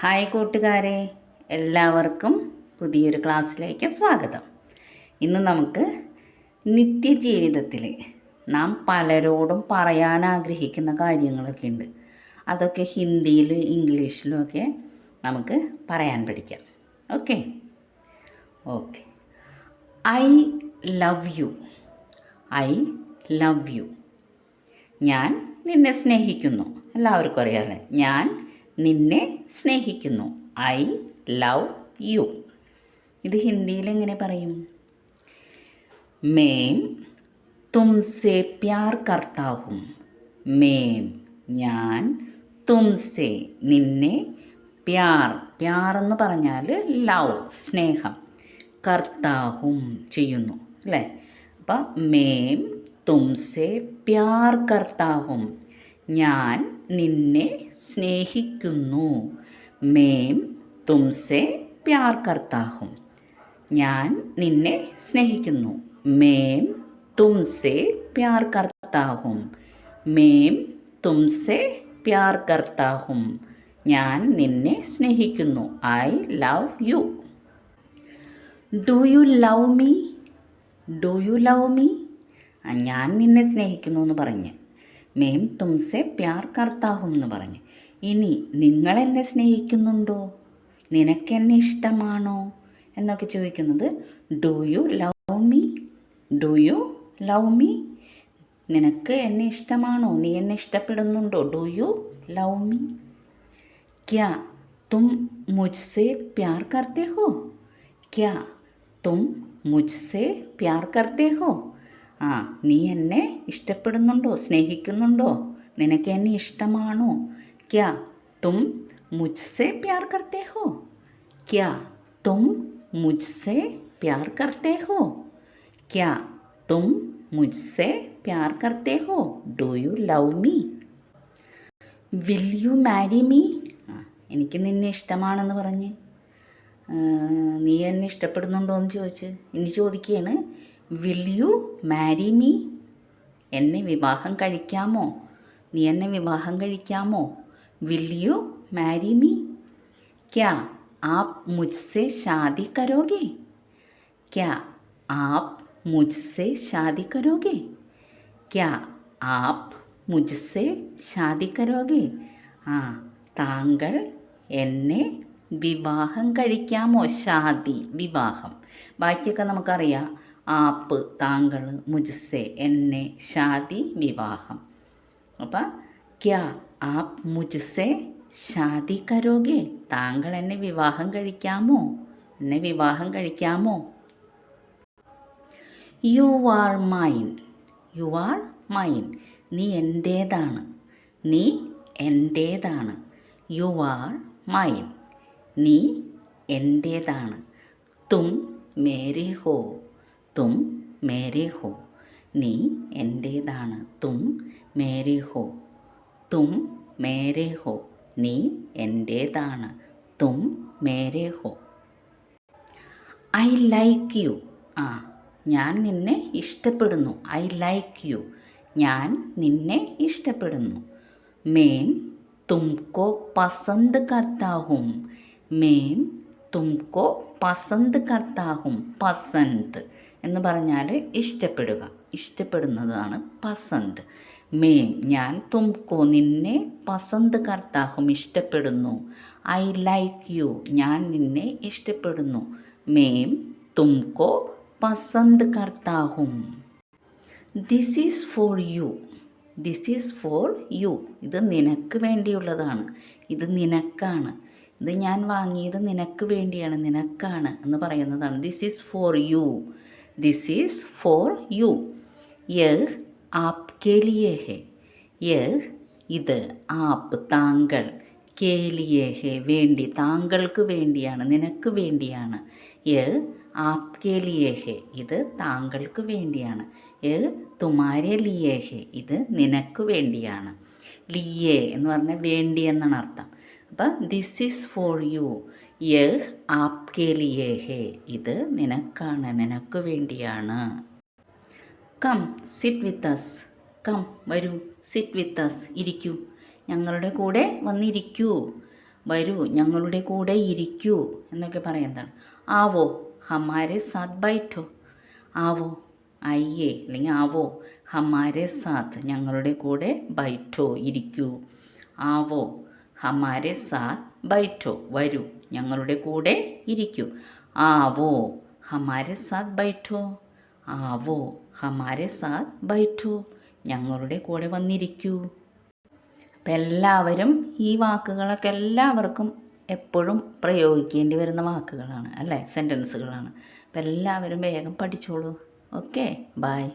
Hi കൂട്ടുകാരെ എല്ലാവർക്കും പുതിയൊരു ക്ലാസ്സിലേക്ക് സ്വാഗതം. ഇന്ന് നമുക്ക് നിത്യജീവിതത്തിൽ നാം പലരോടും പറയാൻ ആഗ്രഹിക്കുന്ന കാര്യങ്ങളൊക്കെ ഉണ്ട്. അതൊക്കെ ഹിന്ദിയിലും ഇംഗ്ലീഷിലും ഒക്കെ നമുക്ക് പറയാൻ പഠിക്കാം. Okay? Okay. I love you. I love you. ഞാൻ നിന്നെ സ്നേഹിക്കുന്നു. എല്ലാവർക്കും അറിയാമല്ലേ ഞാൻ നിന്നെ സ്നേഹിക്കുന്നു. I love you. ഇത് ഹിന്ദിയിൽ എങ്ങനെ പറയും? മേം തുംസെ പ്യാർ കർത്താവും. മേം ഞാൻ തുംസെ നിന്നെ പ്യാർ പ്യാർ എന്ന് പറഞ്ഞാൽ ലവ് സ്നേഹം കർത്താഹും ചെയ്യുന്നു. അല്ലേ? അപ്പം മേം തുംസെ പ്യാർ കർത്താഹും ഞാൻ നിന്നെ സ്നേഹിക്കുന്നു. മേം തുംസെ പ്യാർ കർത്താഹും. ഞാൻ നിന്നെ സ്നേഹിക്കുന്നു. മേം തുംസെ പ്യാർ കർത്താഹും. മേം തുംസെ പ്യാർ കർത്താഹും. ഞാൻ നിന്നെ സ്നേഹിക്കുന്നു. I love you. Do you love me? Do you love me? ഞാൻ നിന്നെ സ്നേഹിക്കുന്നു എന്ന് പറഞ്ഞ്. മേം തുംസെ പ്യാർ കർത്താഹും എന്ന് പറഞ്ഞ്. ഇനി നിങ്ങൾ എന്നെ സ്നേഹിക്കുന്നുണ്ടോ? നിനക്കെന്നെ ഇഷ്ടമാണോ? എന്നൊക്കെ ചോദിക്കുന്നത് do you love me do you love me നിനക്ക് എന്നെ ഇഷ്ടമാണോ? നീ എന്നെ ഇഷ്ടപ്പെടുന്നുണ്ടോ? ഡു യു ലവ് മീ ക്യാ തും മുജ്സെ പ്യാർ കർത്തെ ഹോ? ക്യാ തും മുജ്സെ പ്യാർ കർത്തെ ഹോ? ആ നീ എന്നെ ഇഷ്ടപ്പെടുന്നുണ്ടോ? സ്നേഹിക്കുന്നുണ്ടോ? നിനക്ക് എന്നെ ഇഷ്ടമാണോ? ക്യാ तुम मुझसे प्यार करते हो? क्या तुम मुझसे प्यार करते हो? क्या तुम मुझसे प्यार करते हो? Do you love me will you marry me എനിക്ക് നിന്നെ ഇഷ്ടമാണെന്ന് പറഞ്ഞ്. നീ എന്നെ ഇഷ്ടപ്പെടുന്നുണ്ടോ എന്ന് ചോദിച്ച്. ഇനി ചോദിക്കുകയാണ് വിൽ യു മാരി മീ എന്നെ വിവാഹം കഴിക്കാമോ? നീ എന്നെ വിവാഹം കഴിക്കാമോ? विल यू मैरी मी क्या आप मुझसे शादी करोगे? क्या आप मुझसे शादी करोगे? क्या आप मुझसे शादी करोगे? हाँ तांगल विवाह कहमो शादी विवाह बाकी नमक आप तांगल मुझसे शादी विवाह अब क्या ആപ് മുജ്സെ ഷാദി കരോഗെ താങ്കൾ എന്നെ വിവാഹം കഴിക്കാമോ? എന്നെ വിവാഹം കഴിക്കാമോ? You are mine you are mine നീ എന്റേതാണ് നീ എന്റേതാണ് യു ആർ മൈൻ നീ എന്റേതാണ് തും മേരെ ഹോ. തും മേരെ ഹോ. നീ എന്റേതാണ് തും മേരെ ഹോ. തും മേരെ ഹോ നീ എന്റേതാണ് തും മേരെ ഹോ. I like you. ആ ഞാൻ നിന്നെ ഇഷ്ടപ്പെടുന്നു. I like you. ഞാൻ നിന്നെ ഇഷ്ടപ്പെടുന്നു. മേം തുംകോ പസന്ത് കർത്താഹും. മേം തുംകോ പസന്ത് കർത്താഹും. പസന്ത് എന്ന് പറഞ്ഞാൽ ഇഷ്ടപ്പെടുക. ഇഷ്ടപ്പെടുന്നതാണ് പസന്ത് മേം ഞാൻ തുംകോ നിന്നെ പസന്ത് കർത്താഹും ഇഷ്ടപ്പെടുന്നു. I like you. ഞാൻ നിന്നെ ഇഷ്ടപ്പെടുന്നു. മേം തുംകോ പസന്ത് കർത്താഹും this is for you this is for you ഇത് നിനക്ക് വേണ്ടിയുള്ളതാണ്. ഇത് നിനക്കാണ്. ഇത് ഞാൻ വാങ്ങിയത് നിനക്ക് വേണ്ടിയാണ്. നിനക്കാണ് എന്ന് പറയുന്നതാണ്. This is for you this is for you യഹ് ആപ്കെ ലിയേ है യഹ് ഇത് ആപ്പ് താങ്കൾ. കേലിയേഹെ വേണ്ടി താങ്കൾക്ക് വേണ്ടിയാണ് നിനക്ക് വേണ്ടിയാണ്. യഹ് ആപ് കേലിയേഹെ ഇത് താങ്കൾക്ക് വേണ്ടിയാണ്. യഹ് തുമാരെ ലിയേഹെ ഇത് നിനക്ക് വേണ്ടിയാണ്. ലിയേ എന്ന് പറഞ്ഞാൽ വേണ്ടി എന്നാണ് അർത്ഥം. അപ്പം ദിസ് ഈസ് ഫോർ യു യഹ് ആപ് കേലിയേഹെ ഇത് നിനക്കാണ് നിനക്ക് വേണ്ടിയാണ്. Come sit with us come വരൂ സിറ്റ് വിത്ത് അസ് ഇരിക്കൂ. ഞങ്ങളുടെ കൂടെ വന്നിരിക്കൂ. വരൂ ഞങ്ങളുടെ കൂടെ ഇരിക്കൂ എന്നൊക്കെ പറയുന്നതാണ് ആവോ ഹമാരെ സാത്ത് ബൈഠോ ആവോ അയ്യേ അല്ലെങ്കിൽ ആവോ ഹമാരെ സാത്ത് ഞങ്ങളുടെ കൂടെ ബൈഠോ ഇരിക്കൂ. ആവോ ഹമാരെ സാത്ത് ബൈഠോ വരൂ ഞങ്ങളുടെ കൂടെ ഇരിക്കൂ. ആവോ ഹമാരെ സാത്ത് ബൈഠോ ആവോ ഹമാരെ സാത്ത് ബൈഠോ ഞങ്ങളുടെ കൂടെ വന്നിരിക്കൂ. അപ്പം എല്ലാവരും ഈ വാക്കുകളൊക്കെ എല്ലാവർക്കും എപ്പോഴും പ്രയോഗിക്കേണ്ടി വരുന്ന വാക്കുകളാണ് അല്ലേ? സെന്റൻസുകളാണ് അപ്പം എല്ലാവരും വേഗം പഠിച്ചോളൂ. Okay bye